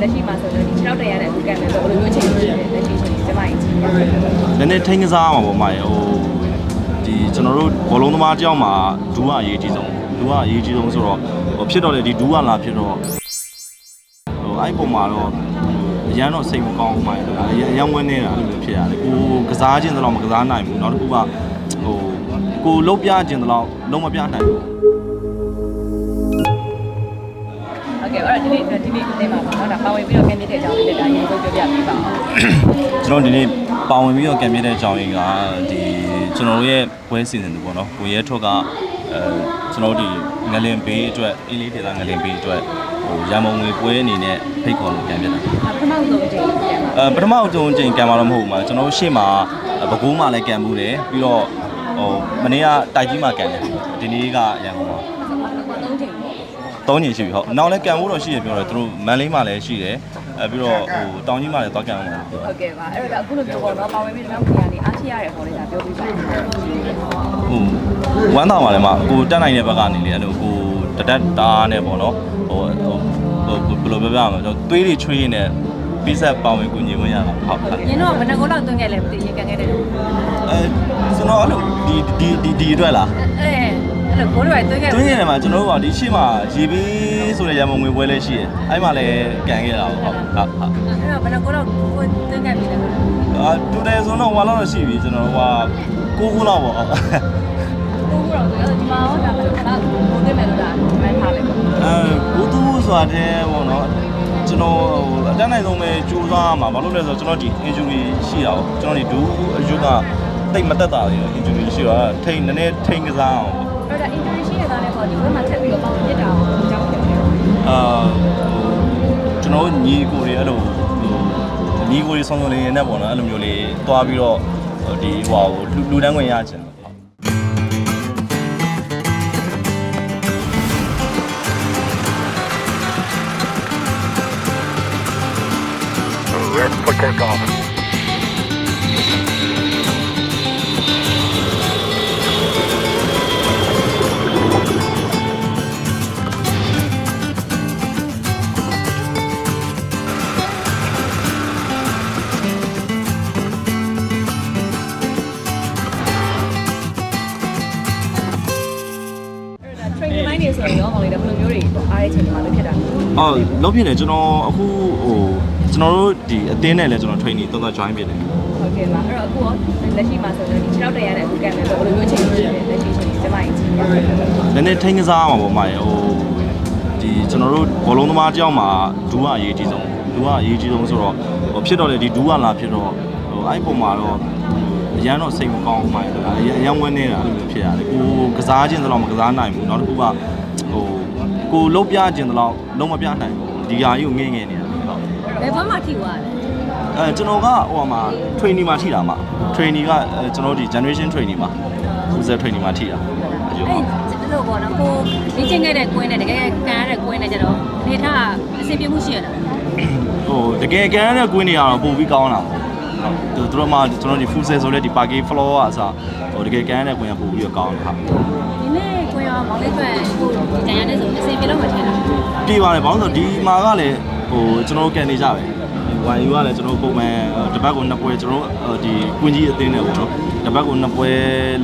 လက်ရှိမှာဆိုတော့ဒီ6တရရတဲ့ကံနဲ့တော့ဘယ်လိုမျိုးချိန်လို့ရှိလဲလက်ရှိဆိုရင်ကျမကြီးကြည့်ရတယ်နည်းနည်းထိန်းကစားအောင်ပါမရေဟိုဒီကျွန်တော်တို့ဘောလုံးသမားတယောက်မှာဒူးကအရေးကြီးဆုံးဒူးကအရေးကြီးဆုံးဆိုတော့ဟိုဖြစ်တော့လေဒီဒူးကလာဖြစ်တော့ဟိုအဲ့ပုံမှာတော့အရန်တော့စိတ်မကောင်းဘူးမရေအရန်အရန်ဝန်းနေတာအဲ့လိုမျိုးဖြစ်ရတယ်ကိုကစားခြင်းတော့မကစားနိုင်ဘူးနောက်တစ်ခုကဟိုကိုလုံးပြခြင်းတော့လုံးမပြနိုင်ဘူး ဟုတ်ကဲ့အဲ့တော့ဒီနေ့ဒီနေ့အသင်းမှာပေါ့နော်ဒါပါဝင်ပြီးတော့ကံမြင့်တဲ့အကြောင်းလေးလည်းဒါရင်ဆုံးပြောပြပေးပါအောင်ကျွန်တော်ဒီနေ့ပါဝင်ပြီးတော့ကံပြတဲ့အကြောင်းရင်းကဒီကျွန်တော်တို့ရဲ့ပွဲစီစဉ်သူပေါ့နော်ကိုရဲထွက်ကအဲကျွန်တော်တို့ဒီငလင်ဘေးအတွက်အင်းလေးဒေသငလင်ဘေးအတွက်ဟိုရန်မုံငွေပွဲအနေနဲ့ဖိတ်ခေါ်လို့ကံပြတာပထမဆုံးအချိန်ပြန်ပါအဲပထမအကြိမ်ချိန်ကံมาတော့မဟုတ်ဘူးမှာကျွန်တော်တို့ရှေ့မှာဘကိုးမှာလည်းကံမှုတယ်ပြီးတော့ဟိုမနေ့ကတိုက်ကြီးမှာကံတယ်ဒီနေ့ကရန်ကုန်မှာသုံးချိန်ပေါ့ သုံးညင်ရှိပြီဟုတ်နောက်လည်းကံမှုတော့ရှိရပြောတယ်သူတို့မန်လေးမှာလည်းရှိတယ်အဲပြီးတော့ဟိုတောင်ကြီးမှာလည်းသွားကံအောင်ပြောတယ်ဟုတ်ကဲ့ပါအဲ့တော့အခုလိုမျိုးပေါ့နော်ပါဝင်ပြီးတော့ခင်ဗျာနေအားရှိရတယ်ဟောလေဒါပြောပြပါဦးဟိုဝမ်းသာပါလေမကိုတက်နိုင်တဲ့ဘက်ကနေလေအဲ့လိုကိုတတက်တားနဲ့ပေါ့နော်ဟိုဟိုဟိုဘယ်လိုပြောပြမလဲကျွန်တော်သွေးတွေချွေးနေပိဆက်ပေါင်ဝင်ကိုညင်ဝင်ရတာဟုတ်ဟုတ်ညတော့ဘယ်နှကုန်းလောက်တွင်းခဲ့လဲမသိရင်ကန်ခဲ့တယ်လို့အဲကျွန်တော်အဲ့လိုဒီဒီဒီဒီအတွက်လားအဲအဲ့ လိုကိုယ်တွေတွင်းခဲ့တွင်းရတယ်မှာကျွန်တော်တို့ကဒီရှေ့မှာရေဘေးဆိုတဲ့ရံမုံငွေပွဲလည်းရှိတယ်အဲ့မှာလည်းကန်ခဲ့တာဟုတ်ဟုတ်ဟုတ်အဲ့တော့ဘယ်နှကုန်းလောက်ကိုတွင်းခဲ့ပြီလဲအာတူတယ်ဆိုတော့ဟိုလောက်တော့ရှိပြီကျွန်တော်တို့ကကိုးခုလောက်ပေါ့ဟုတ်ကိုကတော့ဆိုတော့ဒီမှာတော့ဒါဘယ်လိုခဏကိုတွင်းမယ်လို့ဒါမှန်းထားလိုက်ပါအဲဘူတူဆိုတာတဲ့ပေါ့နော်ကျွန်တော်ဟိုအတန်းနိုင်ဆုံးပဲကြိုးစားမှာဘာလို့လဲဆိုတော့ကျွန်တော်ဒီ injury ရှိတာကိုကျွန်တော်ဒီဒူးအယူကတိတ်မတက်တာလေ injury ရှိတော့ထိန်နည်းနည်းထိန်ကစားအောင် ပေါ့အဲ့ဒါ injury ရှိရတာလည်းပေါ့ဒီဘက်မှာထပ်ပြီးတော့ပေါင်းပြစ်တာအောင်အကြောင်းပြောပြအာကျွန်တော်ညီကိုတွေအဲ့လိုဟိုညီကိုတွေဆုံးဆုံးလေးနဲ့ပေါ့နော်အဲ့လိုမျိုးလေးတွားပြီးတော့ဒီဟိုဟာကိုလူလူတန်းခွင့်ရချင်တယ် Ready for takeoff. နေဆိုရင်ရောဟောလေဘယ်လိုမျိုးတွေပေါ့အားရချိန်တွေမှာလုပ်ဖြစ်တာအော်လုံးဖြစ်တယ်ကျွန်တော်အခုဟိုကျွန်တော်တို့ဒီအတင်းနဲ့လည်းကျွန်တော် training တော့တော့ join ဖြစ်တယ်ဟုတ်ကဲ့ပါအဲ့တော့အခုရောလက်ရှိမှာဆိုတော့ဒီ6တရရတဲ့ကံနဲ့တော့ဘယ်လိုမျိုးချိန်လို့ရှိလဲလက်ရှိဆိုရင်ကျမကြီးကြည့်ရတယ်နည်းနည်းထိန်းကစားအောင်ပါမရေဟိုဒီကျွန်တော်တို့ဘောလုံးသမားတယောက်မှာဒူးကအရေးကြီးဆုံးဒူးကအရေးကြီးဆုံးဆိုတော့ဟိုဖြစ်တော့လေဒီဒူးကလာဖြစ်တော့ဟိုအဲ့ပုံမှာတော့ အရန်တော့စိတ်မကောင်းဘူးမရေအရန်အရန်ဝန်းနေတာအဲ့လိုမျိုးဖြစ်ရတယ်ကိုကစားခြင်းတော့မကစားနိုင်ဘူးနောက်တစ်ခုကဟိုကိုလုံးပြခြင်းတော့လုံးမပြနိုင်ဘူးဒီဟာကြီးကိုငဲ့ငဲ့နေတာဟုတ်ဘယ်ဘက်မှာထိသွားလဲအဲကျွန်တော်ကဟိုမှာ training မှာထိတာမှာ training ကအဲကျွန်တော်ဒီ generation training မှာ user training မှာထိတာအကျိုးအဲ့ပါဒီလိုပေါ့နော်ကိုလေ့ကျင့်ခဲ့တဲ့ကွင်းနဲ့တကယ်ကန်ရတဲ့ကွင်းနဲ့ကျတော့ဒေတာအဆင်ပြေမှုရှိရလားဟိုတကယ်ကန်းတဲ့ကွင်းတွေကတော့ပိုပြီးကောင်းလာပါဟုတ် သူတို့မှကျွန်တော်ဒီ full set ဆိုလဲဒီ parking floor ကအစားဟိုတကယ်ကန်းတဲ့ကွင်းကပိုပြီးတော့ကောင်းလာဟာဒီနေ့ကွင်းရောမောင်လေးကျွဲဟိုဒီတန်ရတဲ့ဆိုအဆင်ပြေလို့မထင်တာပြေးပါတယ်ဘာလို့လဲဆိုတော့ဒီမှာကလည်းဟိုကျွန်တော်တို့ကန်နေကြပဲဝိုင်ယူကလည်းကျွန်တော်တို့ပုံမှန်တစ်ပတ်ကိုနှစ်ပွဲကျွန်တော်တို့ဒီကွင်းကြီးအသင်းနဲ့ပေါ့နော်တစ်ပတ်ကိုနှစ်ပွဲ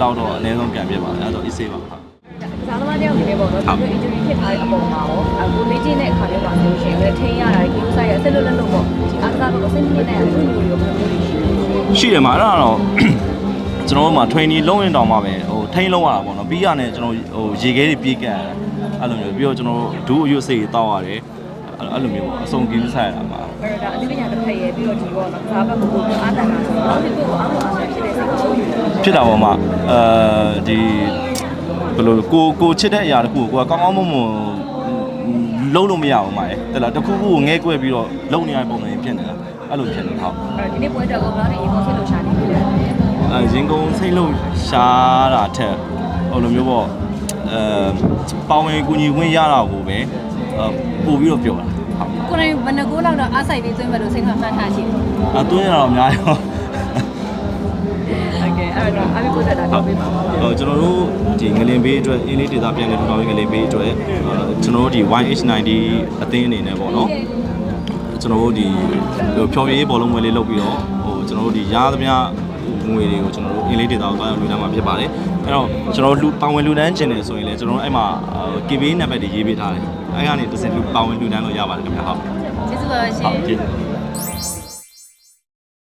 လောက်တော့အနည်းဆုံးကန်ပြပါတယ်အဲဒါဆို easy ပါဟုတ်ဇာသမားတယောက်အနေနဲ့ပေါ့နော်ဒီလို injury ဖြစ်ထားတဲ့အပေါ်မှာရောအခုလေ့ကျင့်တဲ့အခါမျိုးမှာဆိုလို့ရှိ ရှိတယ်မှာအဲ့ဒါတော့ကျွန်တော်တို့မှာ training လုံးရင်တောင်မှပဲဟိုထိန်းလုံးရတာပေါ့နော်ပြီးရနဲ့ကျွန်တော်ဟိုရေခဲတွေပြေးကန်ရတယ်အဲ့လိုမျိုးပြီးတော့ကျွန်တော်ဒူးအရွတ်စိတ်တောက်ရတယ်အဲ့လိုမျိုးပေါ့အစုံကင်းဆိုင်ရတာမှာအဲ့ဒါအသိပညာတစ်ဖက်ရဲ့ပြီးတော့ဒီပေါ့နော်ကစားဘက်ကိုကိုအားတန်တာဆိုတော့ဒီကိုအားမအားဖြစ်တဲ့စိတ်ကိုဖြစ်တာပေါ့မှာအဲဒီဘယ်လိုကိုကိုချစ်တဲ့အရာတခုကိုကိုကကောင်းကောင်းမွန်မွန်လုံးလို့မရအောင်ပါလေတဲ့လားတစ်ခုခုကိုငဲကွဲပြီးတော့လုံးနေရတဲ့ပုံစံဖြစ်နေတာ အဲ့လိုဖြစ်နေဟုတ်ဒီနေ့ပွဲအတွက်ကိုဘယ်လိုရေကုန်ဆိတ်လို့ရှာနေလဲအဲရင်ကုန်ဆိတ်လို့ရှာတာထက်ဟိုလိုမျိုးပေါ့အဲပါဝင်ကူညီဝင်ရတာကိုပဲပို့ပြီးတော့ပြောတာဟုတ်ကိုနိုင်ဘယ်နှကိုလောက်တော့အားဆိုင်ပြီးသွင်းမယ်လို့စိတ်ကမှန်းထားရှိတယ်အသွင်းရတော့အများရောအဲ့တော့အားလုံးကိုတက်တာပြောပေးပါဟုတ်ကျွန်တော်တို့ဒီငလင်ဘေးအတွက်အင်းလေးဒေတာပြန်လည်ထူထောင်ရေးငလင်ဘေးအတွက်ကျွန်တော်တို့ဒီ YH90 အသင်းအနေနဲ့ပေါ့နော် ကျွန်တော်တို့ဒီဟိုဖြော်ပြရေးဘောလုံးပွဲလေးလုပ်ပြီးတော့ဟိုကျွန်တော်တို့ဒီရားသမျှငွေတွေကိုကျွန်တော်တို့အင်လေးဒေတာကိုတွားရောက်လူတန်းမှာဖြစ်ပါတယ်အဲ့တော့ကျွန်တော်တို့လူပါဝင်လူတန်းကျင်တယ်ဆိုရင်လည်းကျွန်တော်တို့အဲ့မှာ KB နံပါတ်တွေရေးပေးထားတယ်အဲ့ကနေတစ်စင်လူပါဝင်လူတန်းလို့ရပါတယ်ခင်ဗျာဟုတ်ကျေးဇူးပါရှင်ဟုတ်ကျေးဇူး